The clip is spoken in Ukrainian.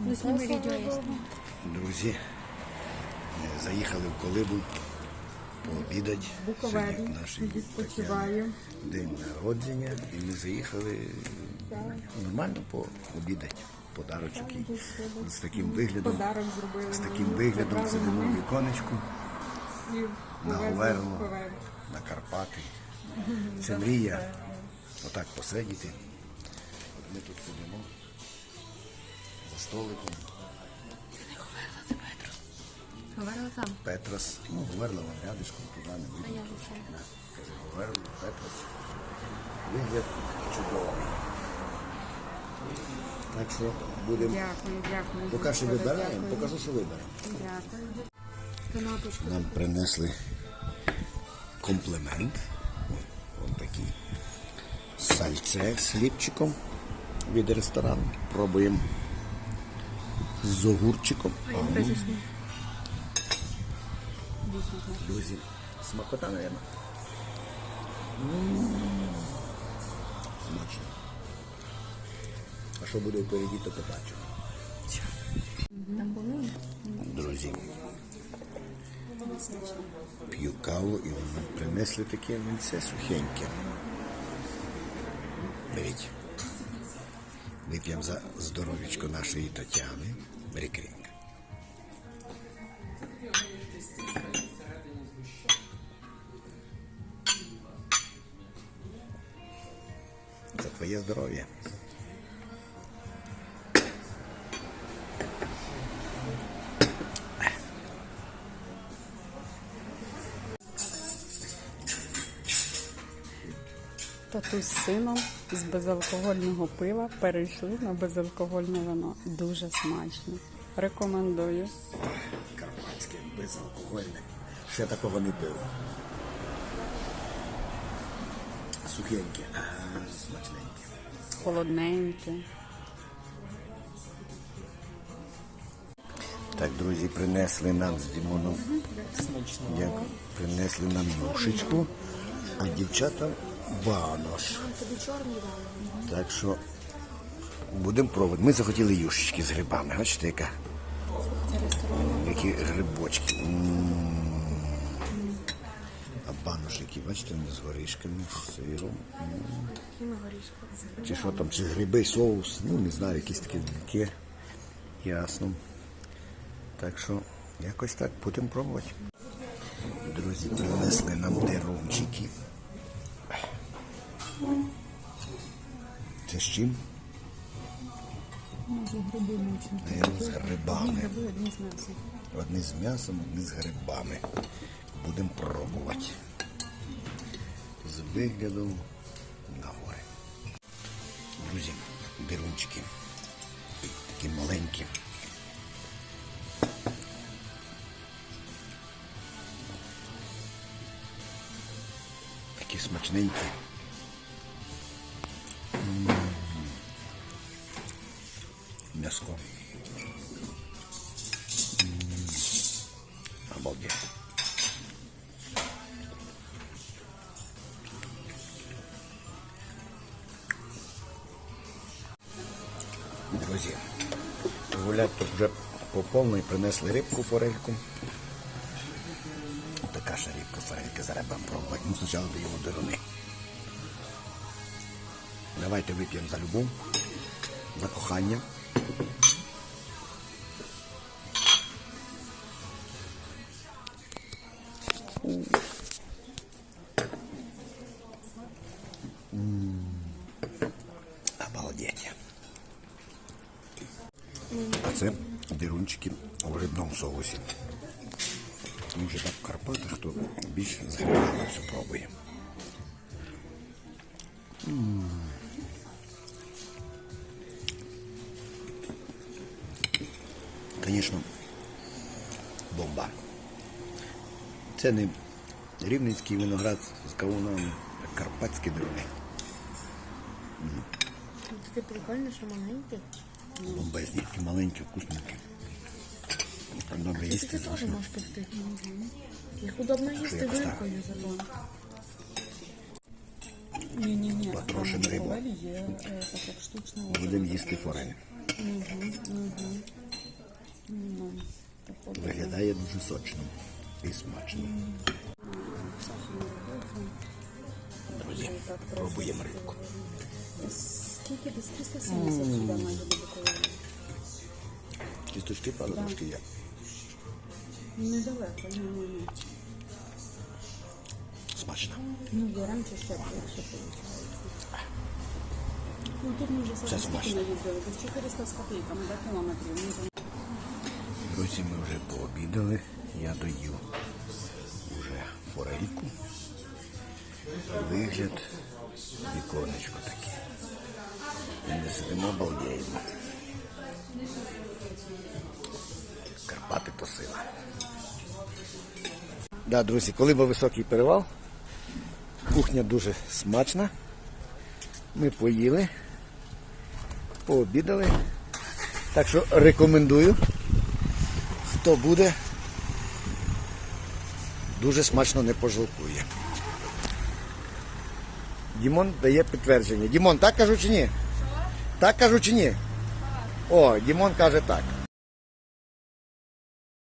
Ну, сніми відео, я зніму. Друзі, е, заїхали в Колибу пообідати. Буковелі, відпочиваємо. день народження. І ми заїхали нормально пообідати. Подарочок і з таким виглядом. Подарок зробили. З таким виглядом сидимо в віконечку на Говерло, на Карпати. Це мрія. Отак посидіти. От ми тут сидимо столиком. Говорила там. Петрос, ну, Говерла вон рядышком, туди не видно. я трошки. знаю. Да. Каже, Говерла, Петрос. Вигляд чудовий. Так що будемо. Дякую, дякую. Поки що вибираємо, дякую. покажу, що виберемо. Дякую. Канапочку. Нам принесли комплімент. Ось такий сальце з хлібчиком від ресторану. Пробуємо з огурчиком. Ну, Друзі, смакота, мабуть. Смачно. А що буде впереді, то побачу. Друзі. П'ю каву і вони принесли таке вінце сухеньке. Беріть. Вип'ємо за здоров'ячко нашої Тетяни. Брікрінг. крінг. За твоє здоров'я. Татусь з сином з безалкогольного пива перейшли на безалкогольне вино. Дуже смачно. Рекомендую. Карпатське, безалкогольне. Ще такого не пив. Сухеньке, а смачненьке. Холодненьке. Так, друзі, принесли нам з Дімоном. Дякую. Принесли нам юшечку, а дівчатам банош. Так що будемо пробувати. Ми захотіли юшечки з грибами. Бачите, яка? Які грибочки. М. А баношики, бачите, вони з горішками, з сиром. М. Горішками. Чи що там, чи гриби, соус, ну не знаю, якісь такі дзвінки. Ясно. Так що якось так будемо пробувати. Друзі, принесли нам дерунчики. Це з чим? Наверно, з грибами. Одні з м'ясом. Одні з м'ясом, одні з грибами. Будемо пробувати. З виглядом на гори. Друзі, дерунчики. Такі маленькі. Такі смачненькі. Обалдеть. Друзі, гулять тут вже по повній принесли рибку, форельку. Така ж рибка, форелька, зараз будемо пробувати. Ну, спочатку даємо дируни. Давайте вип'ємо за любов, за кохання. А це дирунчики у грибному соусі. Ми вже так в Карпатах, хто більш з грибами все пробує. М. Звісно, бомба. Це не рівненський виноград з кавунами, а карпатські дируни. Таке прикольне, що маленьке. Бомбезні, такі маленькі, вкусненькі. Добре Ти теж можеш пекти. Їх удобно їсти вилкою зато. Ні, ні, ні. Потрошимо рибу. Будемо їсти форель. Угу, угу. виглядає дуже сочно і смачно. Друзі, пробуємо рибку. Скільки десь 370 сюди має бути колони. Кісточки, правда, трошки є. Недалеко, ні, ні, ні. Смачно. Ну, є раніше ще якщо. Ну, тут ми вже смачно. скільки наїздили, десь 400 з копійками, до кілометрів. Ну, Друзі, ми вже пообідали. Я доїв уже форельку. Вигляд віконечко таке. Ми сидимо балдіємо. Карпати то сила. Да, друзі, коли був високий перевал, кухня дуже смачна. Ми поїли, пообідали. Так що рекомендую. Хто буде, дуже смачно не пожалкує. Дімон дає підтвердження. Дімон, так кажу чи ні? Так кажу чи ні? О, Дімон каже так.